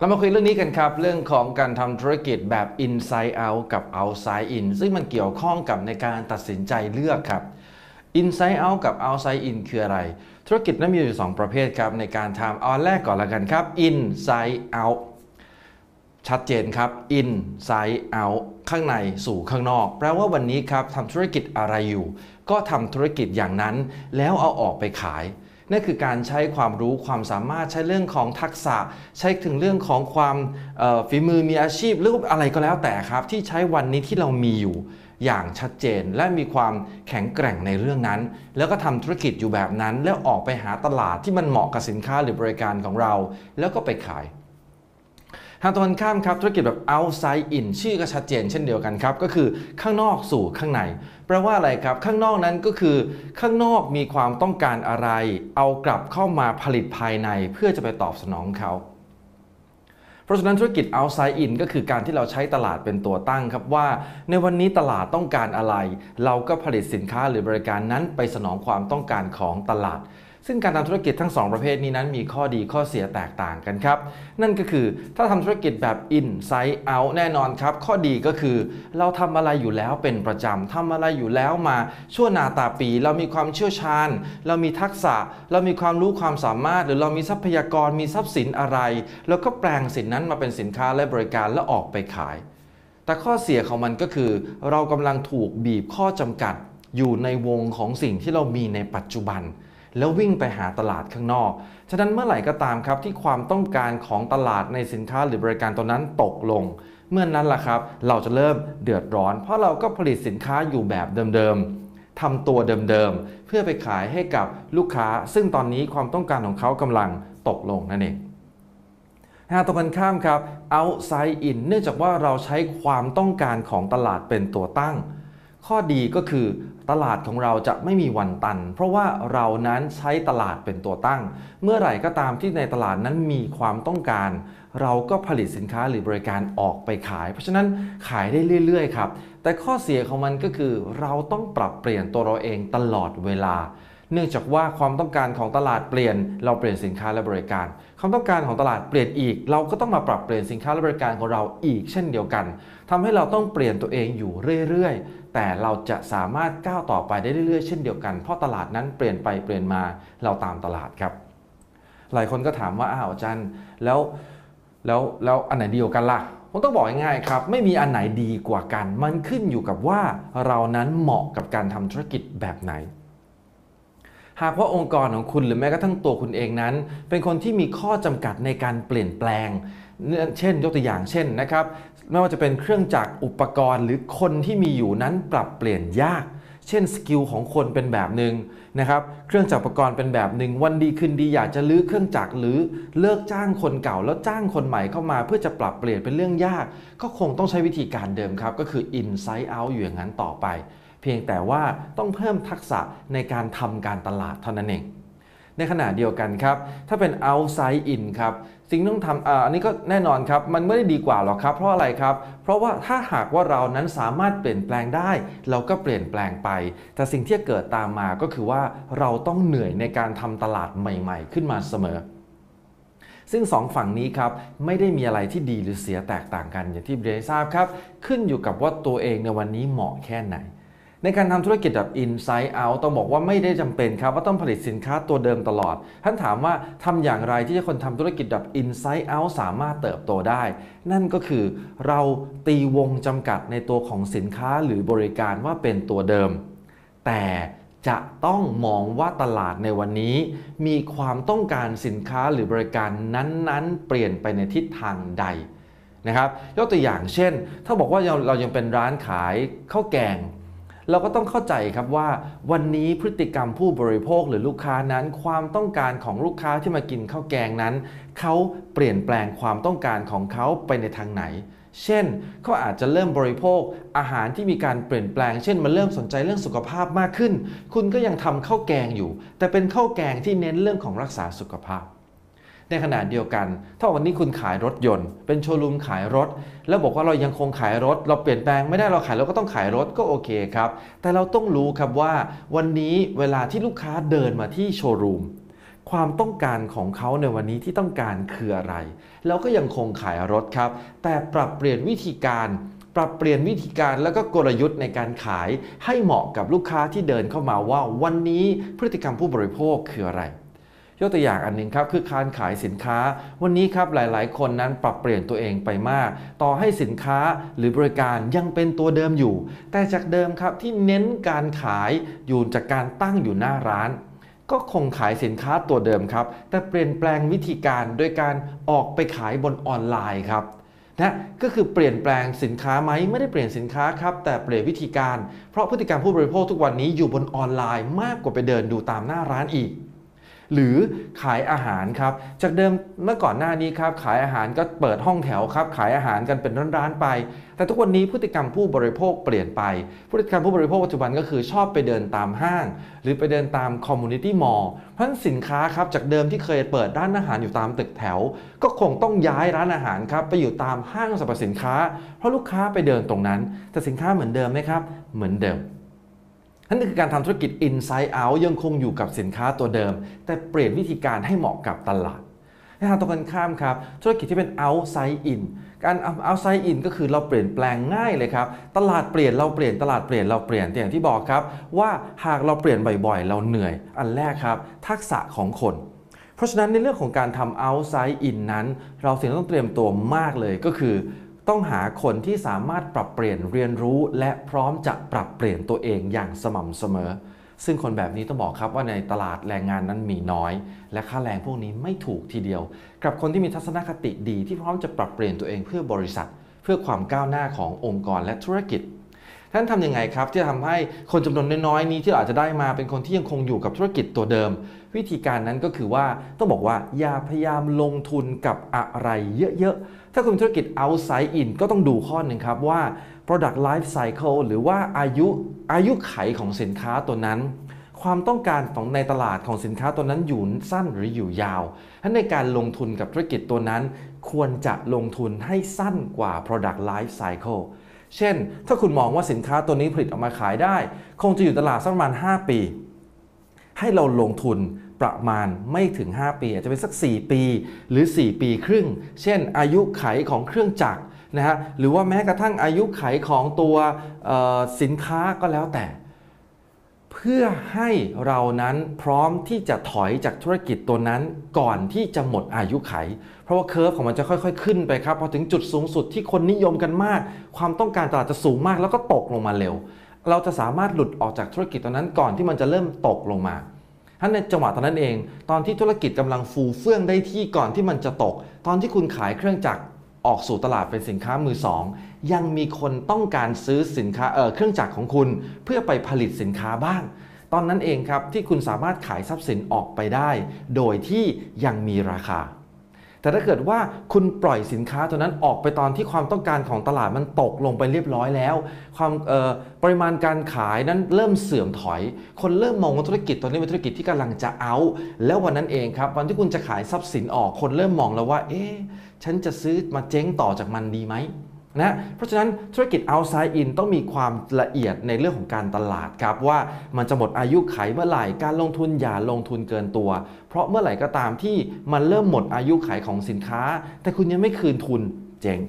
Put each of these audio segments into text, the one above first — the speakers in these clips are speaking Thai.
เรามาคุยเรื่องนี้กันครับ เรื่องของการทำธุรกิจแบบ inside out กับ outside in ซึ่งมันเกี่ยวข้องกับในการตัดสินใจเลือกครับ inside out กับ outside in คืออะไร ธุรกิจนั้นมีอยู่ 2 ประเภทครับ ในการทำเอาแรกก่อนละกันครับ inside out ชัดเจนครับ inside out ข้างในสู่ข้างนอก แปลว่าวันนี้ครับทำธุรกิจอะไรอยู่ ก็ทำธุรกิจอย่างนั้น แล้วเอาออกไปขาย นั่นคือการใช้ความรู้ความสามารถใช้เรื่องของทักษะ ใช้ถึงเรื่องของความฝีมือมีอาชีพหรืออะไรก็แล้วแต่ครับ ที่ใช้วันนี้ที่เรามีอยู่อย่างชัดเจนและมีความแข็งแกร่งในเรื่องนั้น แล้วก็ทำธุรกิจอยู่แบบนั้น แล้วออกไปหาตลาดที่มันเหมาะกับสินค้าหรือบริการของเรา แล้วก็ไปขาย ทางตรงข้ามครับธุรกิจแบบ outside in ชื่อก็ชัดเจนเช่นเดียวกันครับ ก็คือข้างนอกสู่ข้างในแปลว่าอะไรครับ ข้างนอกนั้นก็คือ ข้างนอกมีความต้องการอะไร เอากลับเข้ามาผลิตภายในเพื่อจะไปตอบสนองเขาเพราะฉะนั้นธุรกิจ outside in ก็คือการที่เราใช้ตลาดเป็นตัวตั้งครับว่า ในวันนี้ตลาดต้องการอะไร เราก็ผลิตสินค้าหรือบริการนั้นไปสนองความต้องการของตลาด ซึ่งการทำธุรกิจทั้ง 2 ประเภทนี้นั้นมีข้อดีข้อเสียแตกต่างกันครับ นั่นก็คือถ้าทำธุรกิจแบบ inside out แน่นอนครับ ข้อดีก็คือเราทำอะไรอยู่แล้วเป็นประจำทำอะไรอยู่แล้วมาชั่วนาตาปี เรามีความเชี่ยวชาญ เรามีทักษะ เรามีความรู้ความสามารถ หรือเรามีทรัพยากรมีทรัพย์สินอะไร แล้วก็แปลงสินนั้นมาเป็นสินค้าและบริการแล้วออกไปขาย แต่ข้อเสียของมันก็คือ เรากำลังถูกบีบข้อจำกัดอยู่ในวงของสิ่งที่เรามีในปัจจุบัน แล้ววิ่งไปหาตลาดข้างนอก ฉะนั้นเมื่อไหร่ก็ตามครับที่ความต้องการของตลาดในสินค้าหรือบริการตัวนั้นตกลง เมื่อนนั้นล่ะครับ เราจะเริ่มเดือดร้อน เพราะเราก็ผลิตสินค้าอยู่แบบเดิมๆทำตัวเดิมๆเพื่อไปขายให้กับลูกค้า ซึ่งตอนนี้ความต้องการของเขากำลังตกลงนั่นเองหาตรงกันข้ามครับ outside in เนื่องจากว่าเราใช้ความต้องการของตลาดเป็นตัวตั้ง ข้อดีก็คือตลาดของเราจะไม่มีวันตัน เพราะว่าเรานั้นใช้ตลาดเป็นตัวตั้ง เมื่อไหร่ก็ตามที่ในตลาดนั้นมีความต้องการ เราก็ผลิตสินค้าหรือบริการออกไปขาย เพราะฉะนั้นขายได้เรื่อย ๆ ครับ แต่ข้อเสียของมันก็คือ เราต้องปรับเปลี่ยนตัวเราเองตลอดเวลา เนื่องจากว่าความต้องการของตลาดเปลี่ยน เราเปลี่ยนสินค้าและบริการ ความต้องการของตลาดเปลี่ยนอีก เราก็ต้องมาปรับเปลี่ยนสินค้าและบริการของเราอีกเช่นเดียวกันทำให้เราต้องเปลี่ยนตัวเองอยู่เรื่อยๆ แต่เราจะสามารถก้าวต่อไปได้เรื่อยๆ เช่นเดียวกัน เพราะตลาดนั้นเปลี่ยนไปเปลี่ยนมาเราตามตลาดครับ หลายคนก็ถามว่าอ้าวอาจารย์แล้วแล้วแล้วอันไหนดีกว่ากันล่ะผมต้องบอกง่ายๆครับ ไม่มีอันไหนดีกว่ากัน มันขึ้นอยู่กับว่าเรานั้นเหมาะกับการทำธุรกิจแบบไหน หากว่าองค์กรของคุณหรือแม้กระทั่งตัวคุณเองนั้น เป็นคนที่มีข้อจำกัดในการเปลี่ยนแปลง เช่นยกตัวอย่างเช่นนะครับ ไม่ว่าจะเป็นเครื่องจักรอุปกรณ์ หรือคนที่มีอยู่นั้นปรับเปลี่ยนยาก เช่นสกิลของคนเป็นแบบหนึ่งนะครับ เครื่องจักรอุปกรณ์เป็นแบบหนึ่งวันดีขึ้นดีอยากจะลื้อเครื่องจักรหรือเลิกจ้างคนเก่า แล้วจ้างคนใหม่เข้ามา เพื่อจะปรับเปลี่ยนเป็นเรื่องยาก ก็คงต้องใช้วิธีการเดิมครับ ก็คือ inside out อยู่อย่างนั้นต่อไป เพียงแต่ว่าต้องเพิ่มทักษะในการทำการตลาดเท่านั้นเอง ในขณะเดียวกันครับ ถ้าเป็น outside in ครับสิ่งต้องทำอันนี้ก็แน่นอนครับ มันไม่ได้ดีกว่าหรอกครับ เพราะอะไรครับ เพราะว่าถ้าหากว่าเรานั้นสามารถเปลี่ยนแปลงได้ เราก็เปลี่ยนแปลงไป แต่สิ่งที่เกิดตามมาก็คือว่าเราต้องเหนื่อยในการทำตลาดใหม่ ๆ ขึ้นมาเสมอซึ่งสองฝั่งนี้ครับ ไม่ได้มีอะไรที่ดีหรือเสียแตกต่างกันอย่างที่เบรทราบครับ ขึ้นอยู่กับว่าตัวเองในวันนี้เหมาะแค่ไหน ในการทำธุรกิจแบบ inside out ต้องบอกว่าไม่ได้จำเป็นครับว่าต้องผลิตสินค้าตัวเดิมตลอด ท่านถามว่าทำอย่างไรที่จะคนทำธุรกิจแบบ inside out สามารถเติบโตได้ นั่นก็คือเราตีวงจำกัดในตัวของสินค้าหรือบริการว่าเป็นตัวเดิม แต่จะต้องมองว่าตลาดในวันนี้ มีความต้องการสินค้าหรือบริการนั้นๆ เปลี่ยนไปในทิศทางใดนะครับยกตัวอย่างเช่น ถ้าบอกว่าเรายังเป็นร้านขายข้าวแกง เราก็ต้องเข้าใจครับว่าวันนี้พฤติกรรมผู้บริโภคหรือลูกค้านั้น ความต้องการของลูกค้าที่มากินข้าวแกงนั้น เขาเปลี่ยนแปลงความต้องการของเขาไปในทางไหน เช่นเขาอาจจะเริ่มบริโภคอาหารที่มีการเปลี่ยนแปลง เช่นมาเริ่มสนใจเรื่องสุขภาพมากขึ้น คุณก็ยังทำข้าวแกงอยู่ แต่เป็นข้าวแกงที่เน้นเรื่องของรักษาสุขภาพ ในขณะเดียวกัน ถ้าวันนี้คุณขายรถยนต์ เป็นโชว์รูมขายรถ แล้วบอกว่าเรายังคงขายรถ เราเปลี่ยนแปลงไม่ได้เราขายเราก็ต้องขายรถก็โอเคครับ แต่เราต้องรู้ครับว่า วันนี้เวลาที่ลูกค้าเดินมาที่โชว์รูมความต้องการของเขาในวันนี้ที่ต้องการคืออะไรแล้วก็ยังคงขายรถครับ แต่ปรับเปลี่ยนวิธีการปรับเปลี่ยนวิธีการแล้วก็กลยุทธ์ในการขายให้เหมาะกับลูกค้าที่เดินเข้ามาว่าวันนี้พฤติกรรมผู้บริโภคคืออะไร ยกตัวอย่างอันหนึ่งครับคือการขายสินค้า วันนี้ครับหลาย ๆ คนนั้นปรับเปลี่ยนตัวเองไปมาก ต่อให้สินค้าหรือบริการยังเป็นตัวเดิมอยู่ แต่จากเดิมครับที่เน้นการขายอยู่จากการตั้งอยู่หน้าร้านก็คงขายสินค้าตัวเดิมครับ แต่เปลี่ยนแปลงวิธีการโดยการออกไปขายบนออนไลน์ครับนะก็คือเปลี่ยนแปลงสินค้าไหมไม่ได้เปลี่ยนสินค้าครับ แต่เปลี่ยนวิธีการ เพราะพฤติกรรมผู้บริโภคทุกวันนี้อยู่บนออนไลน์มากกว่าไปเดินดูตามหน้าร้านอีก หรือขายอาหารครับ จากเดิมเมื่อก่อนหน้านี้ครับขายอาหารก็เปิดห้องแถวครับขายอาหารกันเป็นร้านๆไป แต่ทุกวันนี้พฤติกรรมผู้บริโภคเปลี่ยนไป พฤติกรรมผู้บริโภคปัจจุบันก็คือชอบไปเดินตามห้าง หรือไปเดินตามคอมมูนิตี้มอลล์เพราะสินค้าครับจากเดิมที่เคยเปิดร้านอาหารอยู่ตามตึกแถว ก็คงต้องย้ายร้านอาหารครับไปอยู่ตามห้างสรรพสินค้า เพราะลูกค้าไปเดินตรงนั้น แต่สินค้าเหมือนเดิมไหมครับ เหมือนเดิม นั่นคือการทำธุรกิจ inside out ยังคงอยู่กับสินค้าตัวเดิม แต่เปลี่ยนวิธีการให้เหมาะกับตลาดในทางตรงกันข้ามครับ ธุรกิจที่เป็น outside in การ outside in ก็คือเราเปลี่ยนแปลงง่ายเลยครับ ตลาดเปลี่ยนเราเปลี่ยนตลาดเปลี่ยนเราเปลี่ยนอย่างที่บอกครับ ว่าหากเราเปลี่ยนบ่อยๆ เราเหนื่อย อันแรกครับ ทักษะของคน เพราะฉะนั้นในเรื่องของการทำ outside in นั้น เราสิ่งที่ต้องเตรียมตัวมากเลยก็คือ ต้องหาคนที่สามารถปรับเปลี่ยนเรียนรู้และพร้อมจะปรับเปลี่ยนตัวเองอย่างสม่ำเสมอ ซึ่งคนแบบนี้ต้องบอกครับว่าในตลาดแรงงานนั้นมีน้อย และค่าแรงพวกนี้ไม่ถูกทีเดียว กับคนที่มีทัศนคติดีที่พร้อมจะปรับเปลี่ยนตัวเองเพื่อบริษัท เพื่อความก้าวหน้าขององค์กรและธุรกิจ ท่านทำยังไงครับ ที่จะทำให้คนจำนวนน้อยๆนี้ที่เราอาจจะได้มาเป็นคนที่ยังคงอยู่กับธุรกิจตัวเดิม วิธีการนั้นก็คือว่าต้องบอกว่าอย่าพยายามลงทุนกับอะไรเยอะๆ ถ้าคุณธุรกิจ outside in ก็ต้องดูข้อหนึ่งครับว่า product life cycle หรือว่าอายุอายุไขของสินค้าตัวนั้นความต้องการของในตลาดของสินค้าตัวนั้นอยู่สั้นหรืออยู่ยาวถ้าในการลงทุนกับธุรกิจตัวนั้น ควรจะลงทุนให้สั้นกว่า product life cycle เช่น ถ้าคุณมองว่าสินค้าตัวนี้ผลิตออกมาขายได้ คงจะอยู่ตลาดสักประมาณ 5 ปี ให้เราลงทุนประมาณไม่ถึง 5 ปี อาจจะเป็นสัก 4 ปีหรือ 4 ปีครึ่ง เช่น อายุไขของเครื่องจักรนะฮะหรือว่าแม้กระทั่งอายุไขของตัวสินค้าก็แล้วแต่ เพื่อให้เรานั้นพร้อมที่จะถอยจากธุรกิจตัวนั้นก่อนที่จะหมดอายุไข เพราะว่าเคอร์ฟของมันจะค่อยๆ ขึ้นไปครับพอถึงจุดสูงสุดที่คนนิยมกันมาก ความต้องการตลาดจะสูงมากแล้วก็ตกลงมาเร็ว เราจะสามารถหลุดออกจากธุรกิจตัวนั้นก่อนที่มันจะเริ่มตกลงมาท่านในจังหวะตอนนั้นเอง ตอนที่ธุรกิจกำลังฟูเฟื่องได้ที่ก่อนที่มันจะตก ตอนที่คุณขายเครื่องจักรออกสู่ตลาดเป็นสินค้ามือสอง ยังมีคนต้องการซื้อสินค้าเเครื่องจักรของคุณเพื่อไปผลิตสินค้าบ้าง ตอนนั้นเองครับที่คุณสามารถขายทรัพย์สินออกไปได้ โดยที่ยังมีราคา แต่ถ้าเกิดว่าคุณปล่อยสินค้าตัวนั้นออกไปตอนที่ความต้องการของตลาดมันตกลงไปเรียบร้อยแล้ว ความปริมาณการขายนั้นเริ่มเสื่อมถอย คนเริ่มมองว่าธุรกิจตัวนี้เป็นธุรกิจที่กำลังจะเอา แล้ววันนั้นเองครับวันที่คุณจะขายทรัพย์สินออกคนเริ่มมองแล้วว่า เอ๊ะฉันจะซื้อมาเจ๊งต่อจากมันดีไหม นะเพราะฉะนั้นธุรกิจ outside in ต้องมีความละเอียดในเรื่องของการตลาดครับว่ามันจะหมดอายุไขเมื่อไหร่การลงทุนอย่าลงทุนเกินตัว เพราะเมื่อไหร่ก็ตามที่มันเริ่มหมดอายุไขของสินค้า แต่คุณยังไม่คืนทุนเจ๊ง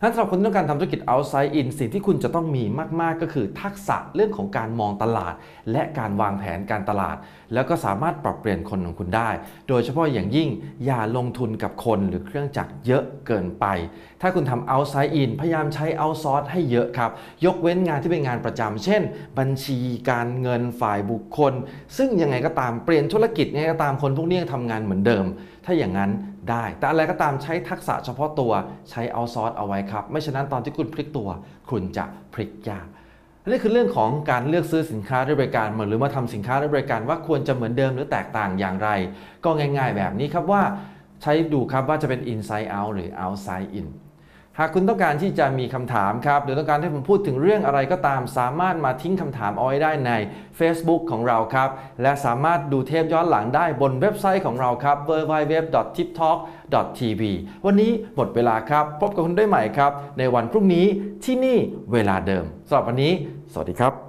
ถ้าสำหรับคนที่ต้องการทำธุรกิจ outside in สิ่งที่คุณจะต้องมีมาก ๆ ก็คือทักษะเรื่องของการมองตลาด และการวางแผนการตลาด แล้วก็สามารถปรับเปลี่ยนคนของคุณได้ โดยเฉพาะอย่างยิ่งอย่าลงทุนกับคนหรือเครื่องจักรเยอะเกินไป ถ้าคุณทำ outside in พยายามใช้ outsource ให้เยอะครับ ยกเว้นงานที่เป็นงานประจำเช่น บัญชีการเงินฝ่ายบุคคล ซึ่งยังไงก็ตามเปลี่ยนธุรกิจยังไงก็ตามคนพวกนี้ยังทำงานเหมือนเดิม ถ้าอย่างนั้น ได้ แต่อะไรก็ตามใช้ทักษะเฉพาะตัวใช้เอาซอร์สเอาไว้ครับ ไม่ฉะนั้นตอนที่คุณพลิกตัว คุณจะพลิกยากนี่คือเรื่องของการเลือกซื้อสินค้าหรือบริการหรือมาทำสินค้าหรือบริการว่าควรจะเหมือนเดิมหรือแตกต่างอย่างไร ก็ง่าย ๆ แบบนี้ครับว่าใช้ดูครับว่าจะเป็น inside out หรือ outside in หากคุณต้องการที่จะมีคำถามครับหรือต้องการให้ผมพูดถึงเรื่องอะไรก็ตาม สามารถมาทิ้งคำถามเอาไว้ได้ใน Facebook ของเราครับ และสามารถดูเทปย้อนหลังได้บนเว็บไซต์ของเราครับ www.tiptalk.tv วันนี้หมดเวลาครับ พบกับคุณได้ใหม่ครับ ในวันพรุ่งนี้ที่นี่เวลาเดิมสำหรับวันนี้ สวัสดีครับ